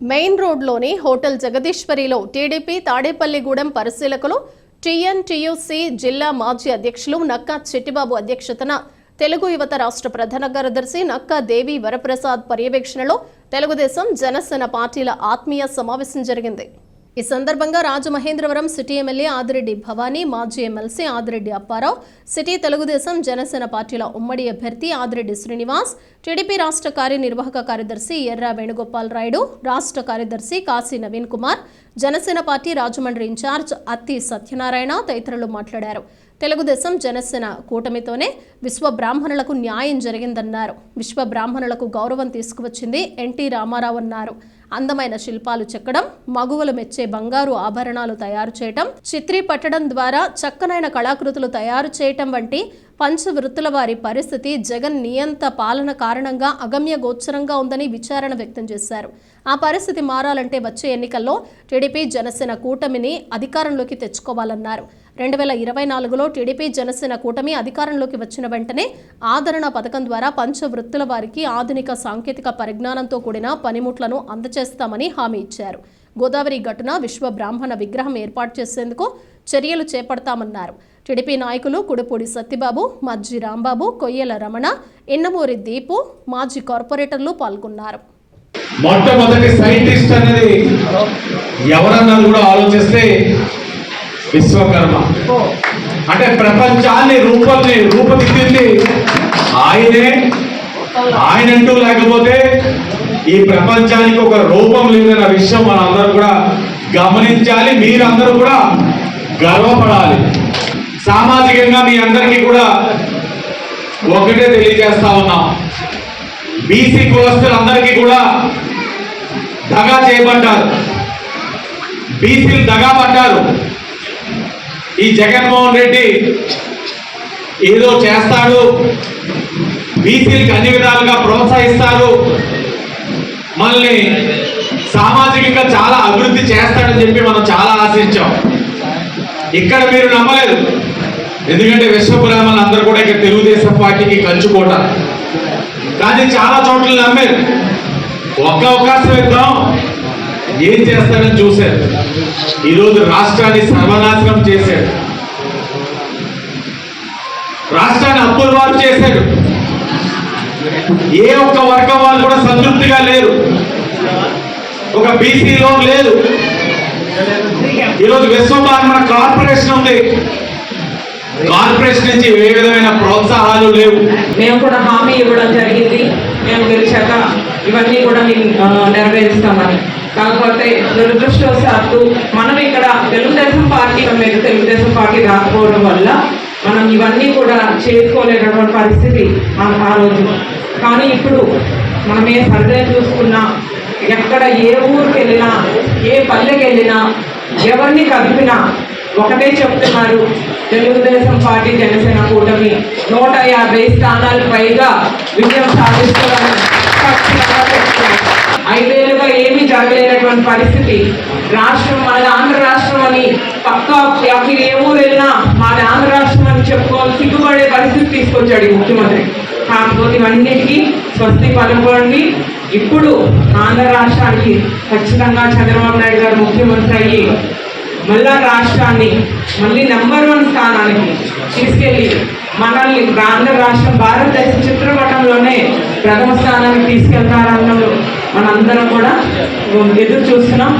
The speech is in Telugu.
మెయిన్ రోడ్లోని హోటల్ జగదీశ్వరిలో టీడీపీ తాడేపల్లిగూడెం పరిశీలకులు టీఎన్టీయూసీ జిల్లా మాజీ అధ్యక్షులు నక్కా చెట్టిబాబు అధ్యక్షతన తెలుగు యువత రాష్ట్ర ప్రధాన కార్యదర్శి నక్కా దేవి వరప్రసాద్ పర్యవేక్షణలో తెలుగుదేశం జనసేన పార్టీల ఆత్మీయ సమావేశం జరిగింది. ఈ సందర్భంగా రాజమహేంద్రవరం సిటీ ఎమ్మెల్యే ఆదిరెడ్డి భవానీ మాజీ ఎమ్మెల్సీ ఆదిరెడ్డి అప్పారావు సిటీ తెలుగుదేశం జనసేన పార్టీల ఉమ్మడి అభ్యర్థి ఆదిరెడ్డి శ్రీనివాస్ టీడీపీ రాష్ట్ర కార్యనిర్వాహక కార్యదర్శి ఎర్ర వేణుగోపాల్ రాయుడు రాష్ట్ర కార్యదర్శి కాశీ నవీన్ కుమార్ జనసేన పార్టీ రాజమండ్రి ఇన్ఛార్జ్ అత్తి సత్యనారాయణ తదితరులు మాట్లాడారు. తెలుగుదేశం జనసేన కూటమితోనే విశ్వ బ్రాహ్మణులకు న్యాయం జరిగిందన్నారు. విశ్వ బ్రాహ్మణులకు గౌరవం తీసుకువచ్చింది ఎన్టీ రామారావు అన్నారు. అందమైన శిల్పాలు చెక్కడం మగువలు మెచ్చే బంగారు ఆభరణాలు తయారు చేయటం చిత్రీ పట్టడం ద్వారా చక్కనైన కళాకృతులు తయారు చేయటం వంటి పంచవృత్తుల వారి పరిస్థితి జగన్ నియంత పాలన కారణంగా అగమ్య గోచరంగా ఉందని విచారణ వ్యక్తం చేశారు. ఆ పరిస్థితి మారాలంటే వచ్చే ఎన్నికల్లో టీడీపీ జనసేన కూటమిని అధికారంలోకి తెచ్చుకోవాలన్నారు. రెండు వేల ఇరవై నాలుగులో టీడీపీ జనసేన కూటమి అధికారంలోకి వచ్చిన వెంటనే ఆదరణ పథకం ద్వారా పంచవృత్తుల వారికి ఆధునిక సాంకేతిక పరిజ్ఞానంతో కూడిన పనిముట్లను అందజేస్తామని హామీ ఇచ్చారు. గోదావరి ఘటన విశ్వ బ్రాహ్మణ విగ్రహం ఏర్పాటు చేసేందుకు చర్యలు చేపడతామన్నారు. టీడీపీ నాయకులు కుడిపూడి సత్యబాబు మజ్జి రాంబాబు కొయ్యల రమణ ఇన్నమూరి దీపు మాజీ కార్పొరేటర్లు పాల్గొన్నారు. మొట్టమొదటి సైంటిస్ట్ అనేది ఎవరన్నది కూడా ఆలోచిస్తే విశ్వకర్మ. అంటే ప్రపంచాన్ని రూపల్ని రూపదిద్దింది ఆయనే. ఆయనంటూ లేకపోతే ఈ ప్రపంచానికి ఒక రూపం లేదన్న విషయం మనందరం కూడా గమనించాలి మీరందరూ కూడా గర్వపడాలి. సామాజికంగా మీ అందరికీ కూడా ఒకటే తెలియజేస్తా ఉన్నాం. బీసీ కులస్తులందరికీ కూడా దగా చేయబడ్డారు. బీసీలు దగా పడ్డారు. ఈ జగన్మోహన్ రెడ్డి ఏదో చేస్తాడు బీసీలకు అన్ని విధాలుగా ప్రోత్సహిస్తారు మనల్ని సామాజికంగా చాలా అభివృద్ధి చేస్తాడని చెప్పి మనం చాలా ఆశించాం. ఇక్కడ మీరు నమ్మలేదు. ఎందుకంటే విశ్వబ్రాహ్మణులు అందరూ కూడా ఇక్కడ తెలుగుదేశం పార్టీకి కంచుకోవటం కానీ చాలా చోట్ల నమ్మారు. ఒక్క అవకాశం ఇద్దాం. ఏం చేస్తాడని చూశారు. ఈరోజు రాష్ట్రాన్ని సర్వనాశనం చేశాడు. రాష్ట్రాన్ని అప్పుల వారు చేశాడు. ఏ ఒక్క వర్గం వాళ్ళు కూడా సంతృప్తిగా లేరు. ఒక బీసీ లోన్ లేదు. ఈరోజు విశ్వబ్రాహ్మణ కార్పొరేషన్ ఉంది. కార్పొరేషన్ నుంచి ఏ విధమైన ప్రోత్సాహాలు లేవు. మేము కూడా హామీ ఇవ్వడం జరిగింది. మేము గెలిచాక ఇవన్నీ కూడా మేము నెరవేరుస్తామని. కాకపోతే దురదృష్టవశాత్తు మనం ఇక్కడ తెలుగుదేశం పార్టీ మీరు తెలుగుదేశం పార్టీ రాకపోవడం వల్ల మనం ఇవన్నీ కూడా చేసుకోలేనటువంటి పరిస్థితి ఆ- ఆ రోజు. కానీ ఇప్పుడు మనం ఏ సర్వే చూసుకున్నా ఎక్కడ ఏ ఊరికి వెళ్ళినా ఏ పల్లెకి వెళ్ళినా ఎవరిని కలిపినా ఒకటే చెప్తున్నారు తెలుగుదేశం పార్టీ జనసేన కూటమి. నూట యాభై స్థానాలు పైగా విజయం సాధిస్తామని ఖచ్చితంగా ఐదేళ్ళుగా ఏమీ జరగలేనటువంటి పరిస్థితి. రాష్ట్రం మన ఆంధ్ర రాష్ట్రం అని పక్క అక్కడ ఏ ఊరు వెళ్ళినా మాది ఆంధ్ర రాష్ట్రం అని చెప్పుకోవాలి సిగ్గుపడే పరిస్థితి తీసుకొచ్చాడు ముఖ్యమంత్రి. కాకపోతే ఇవన్నిటికీ స్వస్తి పలుకోండి. ఇప్పుడు ఆంధ్ర రాష్ట్రానికి ఖచ్చితంగా చంద్రబాబు నాయుడు గారు ముఖ్యమంత్రి అయ్యి మళ్ళా రాష్ట్రాన్ని మళ్ళీ నెంబర్ వన్ స్థానానికి తీసుకెళ్ళి మనల్ని ఆంధ్ర రాష్ట్రం భారతదేశ చిత్రపటంలోనే ప్రథమ స్థానానికి తీసుకెళ్తారన్న మనందరం కూడా ఎదురు చూస్తున్నాం.